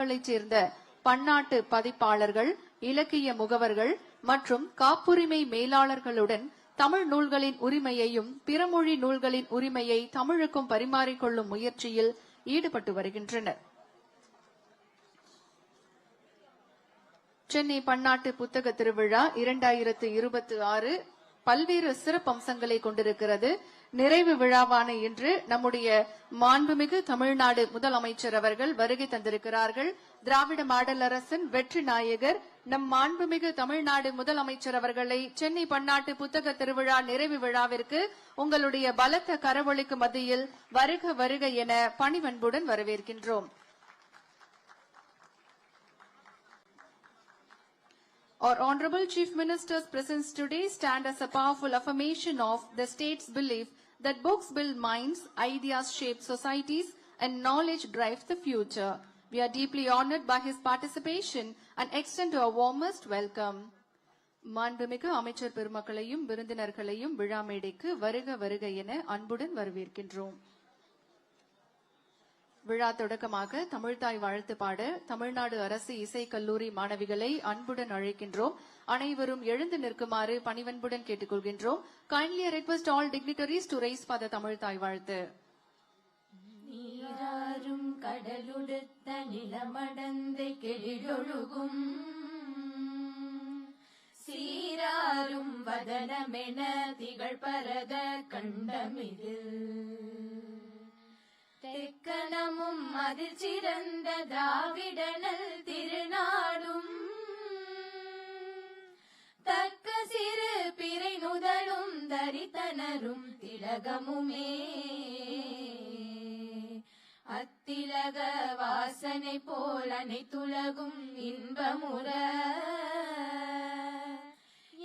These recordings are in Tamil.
களைச் சேர்ந்த பன்னாட்டு பதிப்பாளர்கள் இலக்கிய முகவர்கள் மற்றும் காப்புரிமை மேலாளர்களுடன் தமிழ் நூல்களின் உரிமையையும் பிறமொழி நூல்களின் உரிமையை தமிழுக்கும் பரிமாறிக்கொள்ளும் முயற்சியில் ஈடுபட்டு வருகின்றனர். சென்னை பன்னாட்டு புத்தக திருவிழா இரண்டாயிரத்து இருபத்தி ஆறு பல்வேறு சிறப்பம்சங்களை கொண்டிருக்கிறது. நிறைவு விழாவான இன்று நம்முடைய மாண்புமிகு தமிழ்நாடு முதலமைச்சர் அவர்கள் வருகை தந்திருக்கிறார்கள். திராவிட மாடல் அரசின் வெற்றி நாயகர் நம் மாண்புமிகு தமிழ்நாடு முதலமைச்சர் அவர்களை சென்னை பன்னாட்டு புத்தக திருவிழா நிறைவு விழாவிற்கு உங்களுடைய பலத்த கரவொலிக்கு மத்தியில் வருக வருக என பணிவன்புடன் வரவேற்கின்றோம். Our Honorable Chief Minister's presence today stand as a powerful affirmation of the state's belief that books build minds, ideas shape societies, and knowledge drive the future. We are deeply honored by his participation and extend our warmest welcome. மாண்புமிகு அமைச்சர் பெருமக்களையும் விருந்தினர்களையும் விழா மேடைக்கு வருக வருக என அன்புடன் வரவேற்கின்றோம் விழா தொடக்கமாக தமிழ்தாய் வாழ்த்து பாட தமிழ்நாடு அரசு இசை கல்லூரி மாணவிகளை அன்புடன் அழைக்கின்றோம். அனைவரும் எழுந்து நிற்குமாறு பணிவன்புடன் கேட்டுக்கொள்கின்றோம். Kindly request all dignitaries to rise for the தமிழ்தாய் வாழ்த்து. நீராறும் கடலுடுத்த நிலமடந்தை கெழிலொழுகும். சீராரும் வதனமென திகழ் பரத கண்டமிதில். தெக்கணமும் அதில் சிறந்த திராவிடனல் திருநாடும். தக்க சிறு பிறை நுதலும் தரித்தனரும் திலகமுமே. அத்திலக வாசனை போல் அனைத்துலகும் இன்பமுற.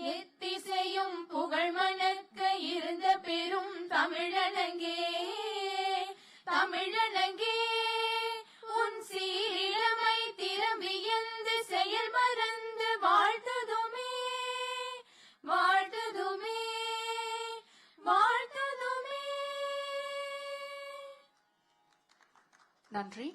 எத்திசையும் புகழ் மணக்க இருந்த பெரும் தமிழனங்கே. தமிழனங்கே உன் சீரிழமை திறம்பியந்து செயல் மறந்து வாழ்த்ததுமே வாழ்த்ததுமே வாழ்த்ததுமே நன்றி.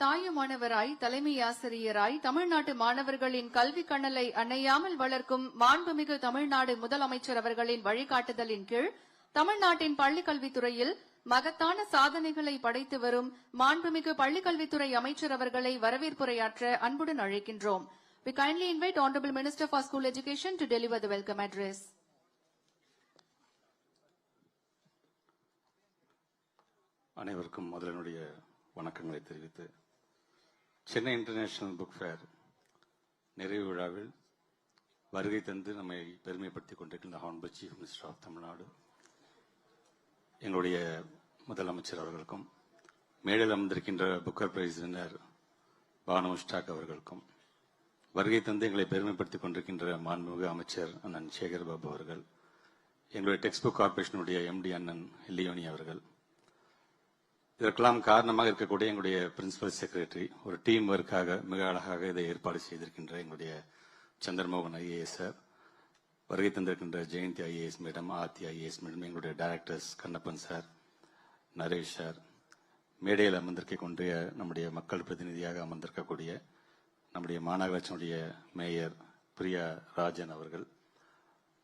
தாயுமானவராய் தலைமை ஆசிரியராய் தமிழ்நாட்டு மாணவர்களின் கல்வி கண்ணலை அணையாமல் வளர்க்கும் மாண்புமிகு தமிழ்நாடு முதலமைச்சர் அவர்களின் வழிகாட்டுதலின் கீழ் தமிழ்நாட்டின் பள்ளிக்கல்வித்துறையில் மகத்தான சாதனைகளை படைத்து வரும் மாண்புமிகு பள்ளிக்கல்வித்துறை அமைச்சர் அவர்களை வரவேற்புரையாற்ற அன்புடன் அழைக்கின்றோம் We kindly invite Honorable Minister for School Education to deliver the welcome address. அனைவருக்கும் முதலனுடைய வணக்கங்களை தெரிவித்து சென்னை இன்டர்நேஷனல் புக் ஃபேர் நிறைவு விழாவில் வருகை தந்து நம்மை பெருமைப்படுத்திக் கொண்டிருக்கின்ற honourable chief minister of Tamil Nadu எங்களுடைய முதலமைச்சர் அவர்களுக்கும் மேடையில் அமர்ந்திருக்கின்ற Booker prize winner Banu Mushtaq அவர்களுக்கும் வருகை தந்து எங்களை பெருமைப்படுத்திக் கொண்டிருக்கின்ற மாண்புமிகு அமைச்சர் அண்ணன் சேகர் பாபு அவர்கள் எங்களுடைய டெக்ஸ்ட் புக் கார்பரேஷனுடைய எம்டி அண்ணன் லியோனி அவர்கள். இதற்கெல்லாம் காரணமாக இருக்கக்கூடிய எங்களுடைய பிரின்சிபல் செக்ரட்டரி ஒரு டீம் ஒர்க்காக மிக அழகாக இதை ஏற்பாடு செய்திருக்கின்ற எங்களுடைய சந்திரமோகன் ஐஏஎஸ் சார் வருகை தந்திருக்கின்ற Jayanthi IAS madam Aarthi IAS madam எங்களுடைய directors Kannappan sir Naresh sir மேடையில் அமர்ந்திருக்க கொண்டிய நம்முடைய மக்கள் பிரதிநிதியாக அமர்ந்திருக்கக்கூடிய நம்முடைய மாநகராட்சியினுடைய மேயர் பிரியா ராஜன் அவர்கள்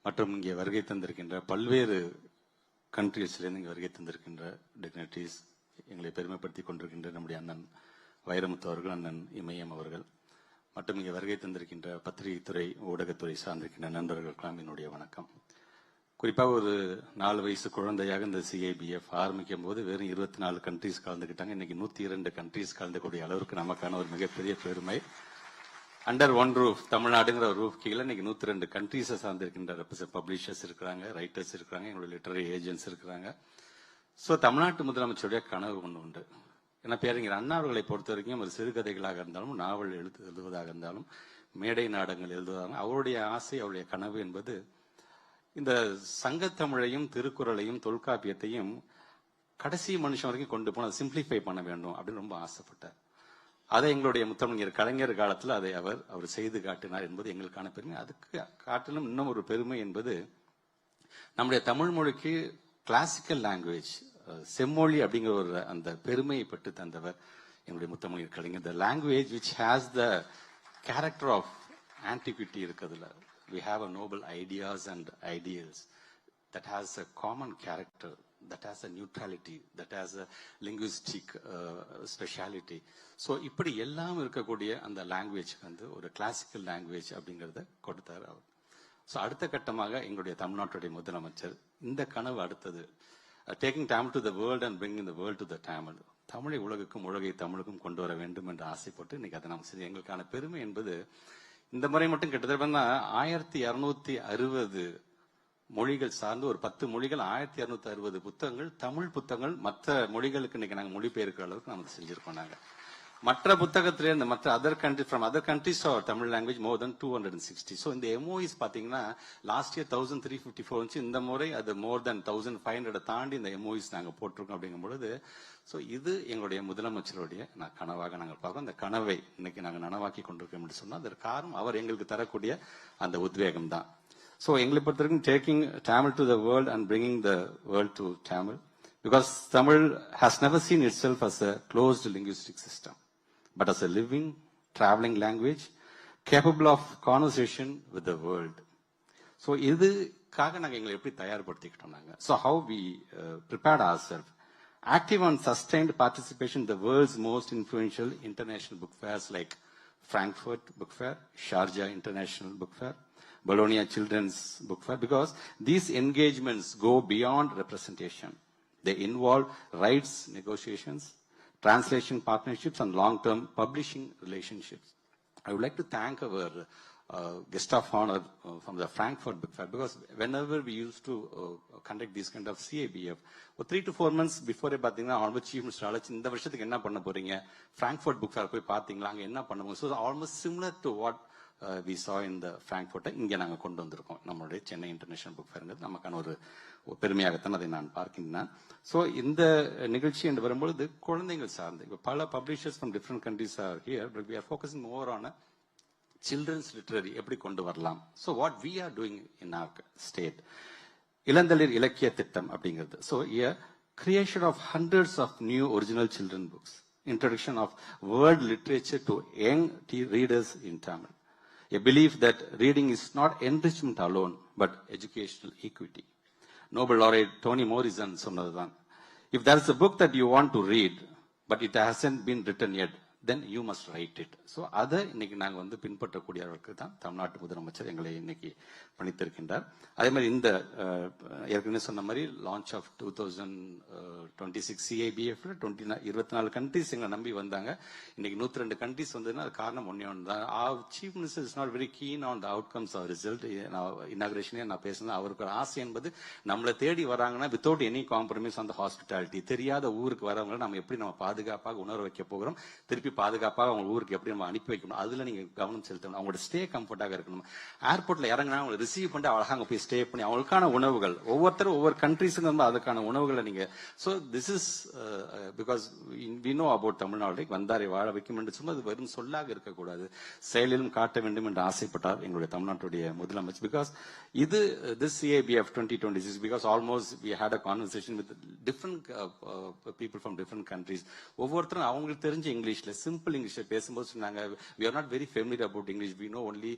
மற்றும் இங்கே வருகை தந்திருக்கின்ற பல்வேறு கண்ட்ரீஸ்லேருந்து இங்கே வருகை தந்திருக்கின்ற டிக்னிட்டிஸ் எங்களை பெருமைப்படுத்தி கொண்டிருக்கின்ற நம்முடைய அண்ணன் வைரமுத்து அவர்கள் அண்ணன் இமயம் அவர்கள் மற்றும் இங்கே வருகை தந்திருக்கின்ற பத்திரிகைத்துறை ஊடகத்துறை சார்ந்திருக்கின்ற நண்பர்களுக்கெல்லாம் என்னுடைய வணக்கம். குறிப்பாக ஒரு நாலு வயசு குழந்தையாக இந்த சிஐபிஎஃப் ஆரம்பிக்கும் போது வெறும் இருபத்தி நாலு கண்ட்ரீஸ் கலந்துக்கிட்டாங்க இன்னைக்கு நூத்தி இரண்டு கண்ட்ரீஸ் கலந்துக்கூடிய அளவுக்கு நமக்கான ஒரு மிகப்பெரிய பெருமை. அண்டர் ஒன் ரூஃப் தமிழ்நாடுங்கிற ஒரு ரூஃப் கீழே இன்னைக்கு நூத்தி ரெண்டு கண்ட்ரீஸை சார்ந்திருக்கின்ற பப்ளிஷர்ஸ் இருக்கிறாங்க ரைட்டர்ஸ் இருக்கிறாங்க எங்களுடைய லிட்டரரி ஏஜென்ட்ஸ் இருக்கிறாங்க. ஸோ தமிழ்நாட்டு முதலமைச்சருடைய கனவு ஒன்று உண்டு. ஏன்னா பேரறிஞர் அண்ணா அவர்களை பொறுத்த வரைக்கும் ஒரு சிறுகதைகளாக இருந்தாலும் நாவல் எழுத்து எழுதுவதாக இருந்தாலும் மேடை நாடகங்கள் எழுதுவதாக அவருடைய ஆசை அவருடைய கனவு என்பது இந்த சங்கத்தமிழையும் திருக்குறளையும் தொல்காப்பியத்தையும் கடைசி மனுஷன் வரைக்கும் கொண்டு போன சிம்பிளிஃபை பண்ண வேண்டும் அப்படின்னு ரொம்ப ஆசைப்பட்டார். அதை எங்களுடைய முத்தமிழர் கலைஞர் காலத்தில் அதை அவர் அவர் செய்து காட்டினார் என்பது எங்களுக்கான பெருமை. அதுக்கு காட்டிலும் இன்னும் ஒரு பெருமை என்பது நம்முடைய தமிழ் மொழிக்கு கிளாசிக்கல் லாங்குவேஜ் செம்மொழி அப்படிங்கிற ஒரு அந்த பெருமையை பெற்று தந்தவர் என்னுடைய முத்தமிழர் Kalaignar. The language which has the character of antiquity இருக்கிறதுல we have a noble ideas and ideals that has a common character, that has a neutrality, that has a linguistic uh, speciality. So இப்படி எல்லாம் இருக்கக்கூடிய அந்த லாங்குவேஜ் வந்து ஒரு கிளாசிக்கல் லாங்குவேஜ் அப்படிங்கிறத கொடுத்தார் அவர். ஸோ அடுத்த கட்டமாக எங்களுடைய தமிழ்நாட்டுடைய முதலமைச்சர் இந்த கனவு அடுத்தது. Taking Tamil to the world and bring the world to the Tamil தமிழை உலகுக்கும் உலகை தமிழுக்கும் கொண்டு வர வேண்டும் என்று ஆசைப்பட்டு இன்னைக்கு அதை நாம் செஞ்சு எங்களுக்கான பெருமை என்பது இந்த முறை மட்டும் கிட்டத்தட்ட ஆயிரத்தி இருநூத்தி அறுபது மொழிகள் சார்ந்து ஒரு பத்து மொழிகள் ஆயிரத்தி இருநூத்தி அறுபது புத்தகங்கள் தமிழ் புத்தகங்கள் மற்ற மொழிகளுக்கு இன்னைக்கு நாங்கள் மொழிபெயர்க்கிற அளவுக்கு நம்ம செஞ்சிருக்கோம் நாங்க. மற்ற புத்தகத்திலிருந்து மற்ற other country from other countries are Tamil language more than two hundred and sixty so இந்த எம்ஓஇஸ் பார்த்தீங்கன்னா last year thousand three fifty four வந்துச்சு இந்த முறை அது more than thousand five hundred தாண்டி இந்த எம்ஓஇஸ் நாங்கள் போட்டிருக்கோம் அப்படிங்கும் பொழுது ஸோ இது எங்களுடைய முதலமைச்சருடைய நான் கனவாக நாங்கள் பார்க்கோம் அந்த கனவை இன்னைக்கு நாங்கள் நனவாக்கி கொண்டிருக்கோம் என்று சொன்னால் அதற்கு காரணம் அவர் எங்களுக்கு தரக்கூடிய அந்த உத்வேகம் தான். ஸோ எங்களை பொறுத்த வரைக்கும் taking Tamil to the world and bringing the world to Tamil because Tamil has never seen itself as a closed linguistic system But as a living travelling language capable of conversation with the world so இதுக்காக நாங்கள் எங்களை எப்படி தயார்படுத்திக்கிட்டோம் நாங்கள் so how we prepared our self active and sustained participation the world's most influential international book fairs like Frankfurt Book Fair, Sharjah International Book Fair, Bologna Children's Book Fair, because these engagements go beyond representation. They involve rights negotiations, translation partnerships, and long-term publishing relationships. I would like to thank our uh, guest of honor uh, from the Frankfurt Book Fair because whenever we used to uh, conduct these kind of CABF, ஒரு three to four months before பார்த்தீங்கன்னா ஆல்மோஸ்ட் சீஃப் மினிஸ்டர் அழைச்சி இந்த வருஷத்துக்கு என்ன பண்ண போறீங்க ஃப்ராங்க்ஃபர்ட் புக் ஃபேர் போய் பார்த்தீங்களா அங்கே என்ன பண்ண so almost similar to what we saw இந்த ஃப்ராங்க்ஃபோர்ட்டை இங்கே நாங்கள் கொண்டு வந்திருக்கோம். நம்மளுடைய சென்னை இன்டர்நேஷனல் புக் ஃபேருங்கிறது நமக்கான ஒரு பெருமையாகத்தான் அதை நான் பார்க்கின்றேன். ஸோ இந்த நிகழ்ச்சி என்று வரும்பொழுது குழந்தைகள் சார்ந்து இப்போ பல publishers from different countries are here but we are focusing more on children's literary எப்படி கொண்டு வரலாம்? So what we are doing in our state இளந்தளிர் இலக்கிய திட்டம் அப்படிங்கிறது. So creation of hundreds of new original children books introduction of world literature to young டி readers in Tamil. A belief that reading is not enrichment alone, but educational equity. Nobel laureate Toni Morrison சொன்னதுதான் If there is a book that you want to read, but it hasn't been written yet, then you must write it so அதை இன்னைக்கு நாங்கள் வந்து பின்பற்றக்கூடியவர்களுக்கு தான் தமிழ்நாட்டு முதலமைச்சர் எங்களை இன்னைக்கு பணித்திருக்கின்றார். அதே மாதிரி இந்த ஏற்கனவே சொன்ன மாதிரி launch of two thousand twenty six சிஐபிஎஃப்ல twenty இருபத்தி நாலு கண்ட்ரிஸ் எங்களை நம்பி வந்தாங்க. இன்னைக்கு நூற்றி ரெண்டு கண்ட்ரிஸ் வந்ததுன்னா அது காரணம் ஒன்றே ஒன்று தான். Chief minister is not very keen on the outcomes of result நான் இனாகிரேஷனே நான் பேசுனேன். அவருக்கு ஒரு ஆசை என்பது நம்மளை தேடி வராங்கன்னா வித்தவுட் எனி காம்ப்ரமைஸ் அந்த ஹாஸ்பிட்டாலிட்டி தெரியாத ஊருக்கு வரவங்களை நம்ம எப்படி நம்ம பாதுகாப்பாக உணர வைக்க போகிறோம்? திருப்பி பாதுகாப்பாக அவங்க ஊருக்கு எப்படி நம்ம அனுப்பி வைக்கணும் அதுல நீங்க கவனம் செலுத்தணும். அவங்களோட ஸ்டே கம்ஃபர்ட்டாக இருக்கணும். ஏர்போர்ட்ல இறங்கினா அவங்க ரிசீவ் பண்ணி அழகாக அங்க போய் ஸ்டே பண்ணி அவங்களுக்கான உணவுகள் ஒவ்வொருத்தரும் ஒவ்வொரு கண்ட்ரீஸுக்கு அதுக்கான உணவுகளை நீங்க so this is because we know about Tamil Nadu வந்தாரை வாழ வைக்கும் என்று சொன்னால் அது வெறும் சொல்லாக இருக்கக்கூடாது. செயலிலும் காட்ட வேண்டும் என்று ஆசைப்பட்டார் எங்களுடைய தமிழ்நாட்டுடைய முதலமைச்சர். பிகாஸ் இது this ABF twenty twenty six because almost we had a conversation with different people from different countries ஒவ்வொருத்தரும் அவங்களுக்கு தெரிஞ்ச இங்கிலீஷ்ல சிம்பிள் இங்கிலீஷ்ல பேசும்போது சொன்னாங்க we are not very familiar about English we know only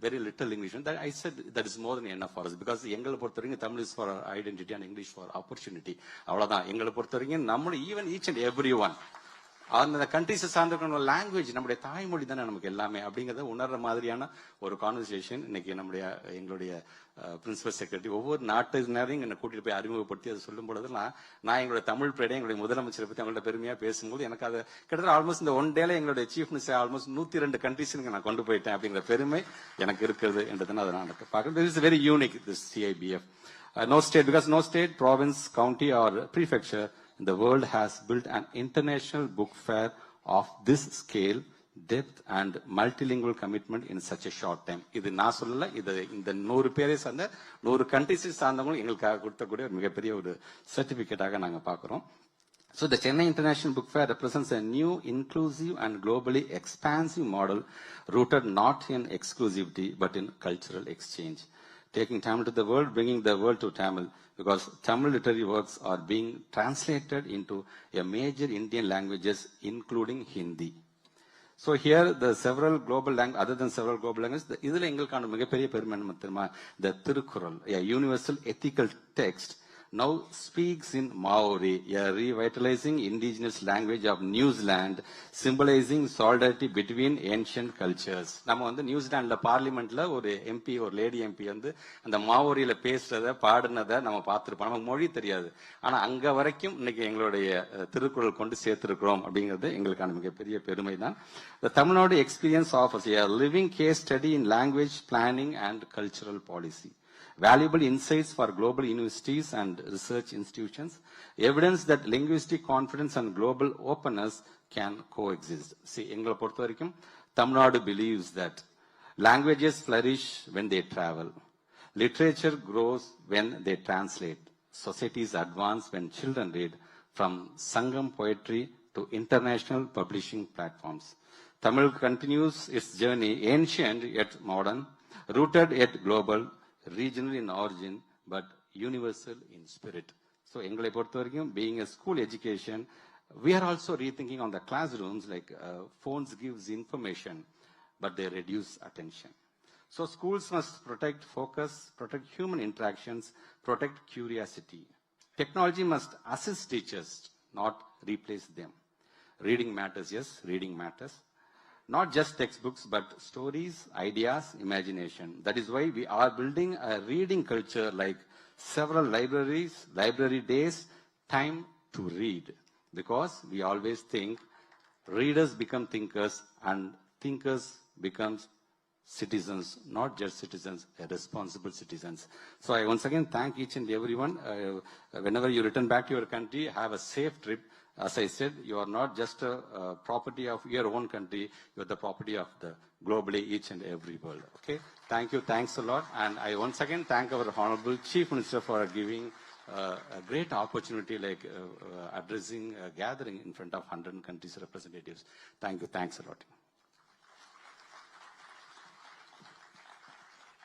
very little English I said that is more than என்ன ஃபார் பிகாஸ் எங்களை பொறுத்த வரைக்கும் Tamil is for identity and English for opportunity அவ்வளவுதான். எங்களை பொறுத்த வரைக்கும் நம்மளும் even each and every one அந்த கண்ட்ரிஸை சார்ந்த லாங்குவேஜ் நம்முடைய தாய்மொழி தானே நமக்கு எல்லாமே அப்படிங்கிறத உணர்ற மாதிரியான ஒரு கான்வர்சேஷன் இன்னைக்கு நம்முடைய எங்களுடைய பிரின்சிபல் செக்ரட்டரி ஒவ்வொரு நாட்டினரையும் என்னை கூட்டிட்டு போய் அறிமுகப்படுத்தி அதை சொல்லும் பொழுதுலாம் நான் எங்களுடைய தமிழ் பேடை எங்களுடைய முதலமைச்சரை பத்தி அவங்கள்ட்ட பெருமையா பேசும்போது எனக்கு அது கிட்டத்தட்ட ஆல்மோஸ்ட் இந்த ஒன் டேல எங்களுடைய சீஃப் மினிஸ்டர் ஆல்மோஸ்ட் நூத்தி ரெண்டு கண்ட்ரிஸ் நான் கொண்டு போயிட்டேன் அப்படிங்கிற பெருமை எனக்கு இருக்கிறது என்றதை அதை நான் பார்க்கறேன். This is very unique this CIBF no state because no state province county or prefecture the world has built an international book fair of this scale, depth, and multilingual commitment in such a short time. இது நான் சொல்லல இது இந்த நூறு பேரை சார்ந்த நூறு கண்ட்ரிஸை சார்ந்தவங்களும் எங்களுக்காக கொடுத்தக்கூடிய ஒரு மிகப்பெரிய ஒரு சர்டிபிகேட்டாக நாங்கள் பார்க்குறோம் So the Chennai International Book Fair represents a new, inclusive and globally expansive model rooted not in exclusivity but in cultural exchange. taking Tamil to the world, bringing the world to Tamil, because Tamil literary works are being translated into a major Indian languages, including Hindi. So here the several global language, other than several global languages, the இதுல எங்களுக்கான மிகப்பெரிய பெருமை என்ன தெரியுமா the Thirukkural a universal ethical text now speaks in Maori, a revitalizing indigenous language of New Zealand, symbolizing solidarity between ancient cultures. நம்ம வந்து நியூசிலாண்டில் பார்லிமெண்ட்ல ஒரு எம்பி ஒரு லேடி எம்பி வந்து அந்த மாவோரியில பேசுறத பாடினதை நம்ம பார்த்துருப்போம் நமக்கு மொழி தெரியாது ஆனா அங்க வரைக்கும் இன்னைக்கு எங்களுடைய திருக்குறள் கொண்டு சேர்த்திருக்கிறோம் அப்படிங்கிறது எங்களுக்கான மிகப்பெரிய பெருமை தான் Tamil Nadu experience of living case study in language planning and cultural policy valuable insights for global universities and research institutions, evidence that linguistic confidence and global openness can coexist. See, எங்களை பொறுத்த வரைக்கும் Tamil Nadu believes that languages flourish when they travel. Literature grows when they translate. Societies advance when children read from Sangam poetry to international publishing platforms. Tamil continues its journey ancient yet modern, rooted yet global, regional in origin, but universal in spirit. So, எங்களை பொறுத்த வரைக்கும் being a school education, we are also rethinking on the classrooms like uh, phones gives information, but they reduce attention. So schools must protect focus, protect human interactions, protect curiosity. Technology must assist teachers, not replace them. Reading matters, yes, reading matters. Not just textbooks, but stories, ideas, imagination. That is why we are building a reading culture like several libraries, library days, time to read. Because we always think readers become thinkers and thinkers becomes citizens, not just citizens, responsible citizens. So I once again thank each and everyone. Uh, whenever you return back to your country, have a safe trip. As I said, you are not just a, uh property of your own country, you are the property of the globally each and every world. Okay? Thank you. Thanks a lot. And I once again thank our Honorable Chief Minister for giving uh, a great opportunity like uh, uh, addressing a gathering in front of 100 countries representatives. Thank you. Thanks a lot.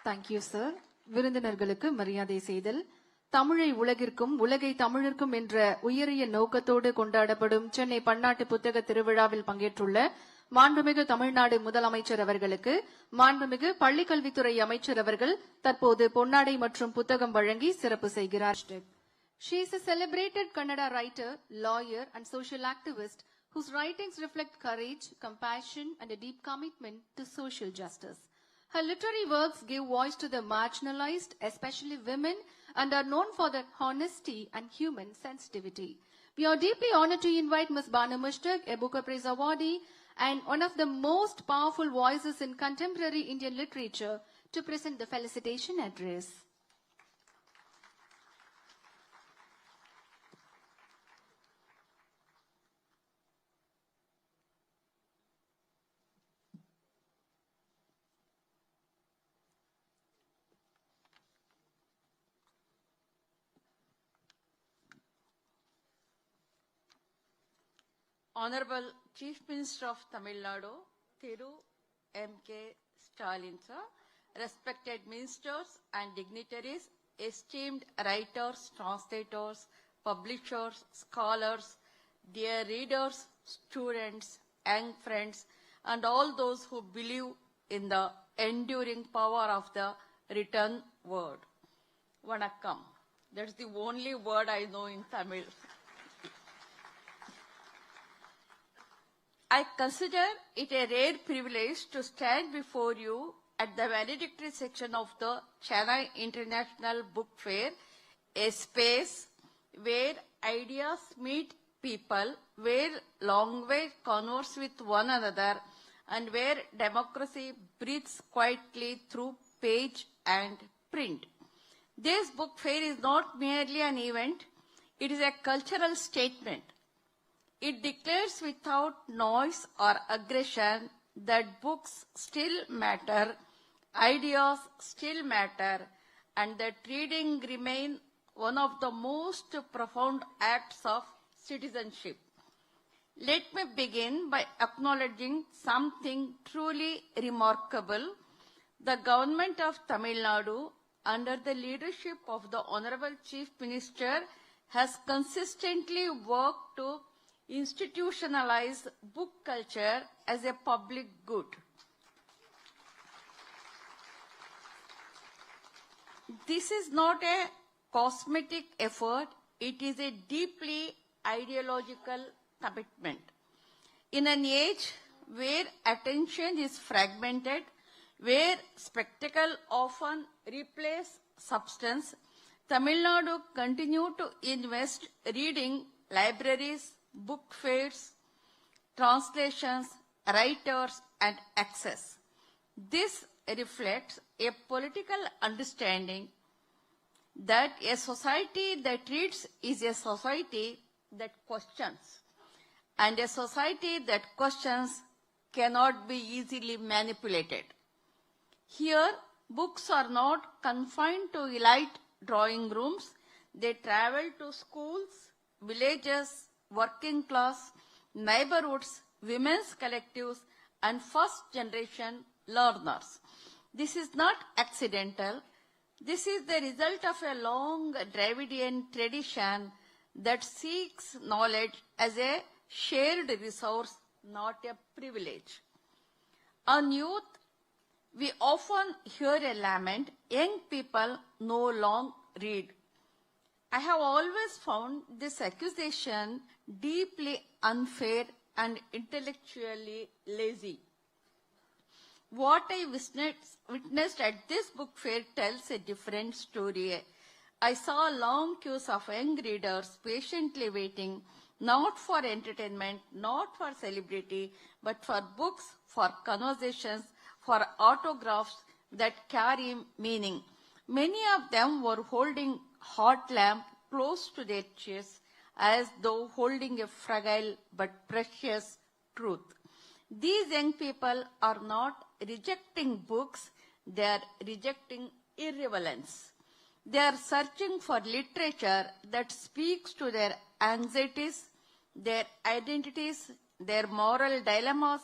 Thank you sir விருந்தினர்களுக்கு மரியாதை செய்தல் தமிழை உலகிற்கும் உலகை தமிழிற்கும் என்ற உயரிய நோக்கத்தோடு கொண்டாடப்படும் சென்னை பன்னாட்டு புத்தக திருவிழாவில் பங்கேற்றுள்ள மாண்புமிகு தமிழ்நாடு முதலமைச்சர் அவர்களுக்கு மாண்புமிகு பள்ளிக்கல்வித்துறை அமைச்சர் அவர்கள் தற்போது பொன்னாடை மற்றும் புத்தகம் வழங்கி சிறப்பு செய்கிறார் She is a celebrated Kannada writer, lawyer, and social activist whose writings reflect courage, compassion, and a deep commitment to social justice. Her literary works give voice to the marginalized, especially women, and are known for their honesty and human sensitivity. We are deeply honored to invite Ms. Banu Mushtaq, a Booker Prize awardee and one of the most powerful voices in contemporary Indian literature, to present the felicitation address. Honorable Chief Minister of Tamil Nadu, Thiru M.K. Stalin, sir, respected ministers and dignitaries, esteemed writers, translators, publishers, scholars, dear readers, students, young friends, and all those who believe in the enduring power of the written word. Vanakkam. That's the only word I know in Tamil. I consider it a rare privilege to stand before you at the valedictory section of the Chennai International Book Fair, a space where ideas meet people, where language converse with one another, and where democracy breathes quietly through page and print. This book fair is not merely an event, it is a cultural statement. It declares without noise or aggression that books still matter, ideas still matter, and that reading remain one of the most profound acts of citizenship. Let me begin by acknowledging something truly remarkable. The government of Tamil Nadu under the leadership of the Honorable Chief Minister, has consistently worked to institutionalize book culture as a public good. This is not a cosmetic effort, it is a deeply ideological commitment. In an age where attention is fragmented, where spectacle often replaces substance, Tamil Nadu continue to invest reading libraries, book fairs, translations, writers, and access. This reflects a political understanding that a society that reads is a society that questions, and a society that questions cannot be easily manipulated. Here, books are not confined to elite drawing rooms. They travel to schools, villages, working class, neighborhoods, women's collectives, and first generation learners. This is not accidental. This is the result of a long Dravidian tradition that seeks knowledge as a shared resource, not a privilege. On youth, we often hear a lament, young people no long read. I have always found this accusation deeply unfair and intellectually lazy. What I witnessed, at this book fair tells a different story. I saw long queues of young readers patiently waiting, not for entertainment, not for celebrity, but for books, for conversations, for autographs that carry meaning. Many of them were holding hot lamp close to their chests as though holding a fragile but precious truth. These young people are not rejecting books, they are rejecting irrelevance. They are searching for literature that speaks to their anxieties, their identities, their moral dilemmas,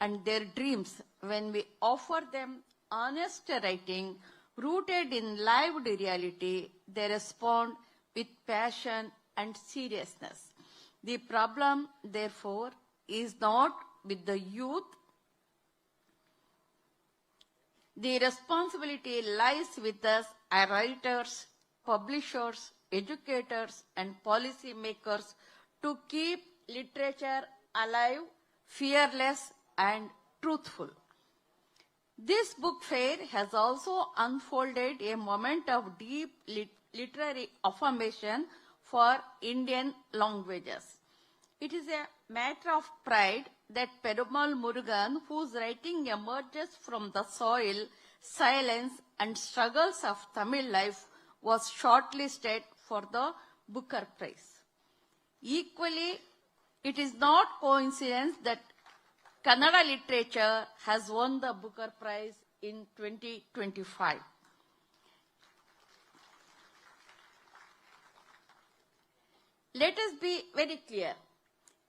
and their dreams. When we offer them honest writing rooted in lived reality, they respond with passion and seriousness. The problem, therefore, is not with the youth. The responsibility lies with us, writers, publishers, educators, and policy makers to keep literature alive, fearless, and truthful. This book fair has also unfolded a moment of deep lit- literary affirmation for Indian languages. It is a matter of pride that Perumal Murugan, whose writing emerges from the soil, silence, and struggles of Tamil life, was shortlisted for the Booker Prize. Equally, it is not coincidence that Kannada literature has won the Booker Prize in 2025. Let us be very clear.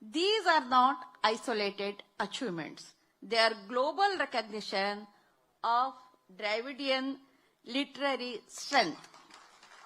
These are not isolated achievements. They are global recognition of Dravidian literary strength.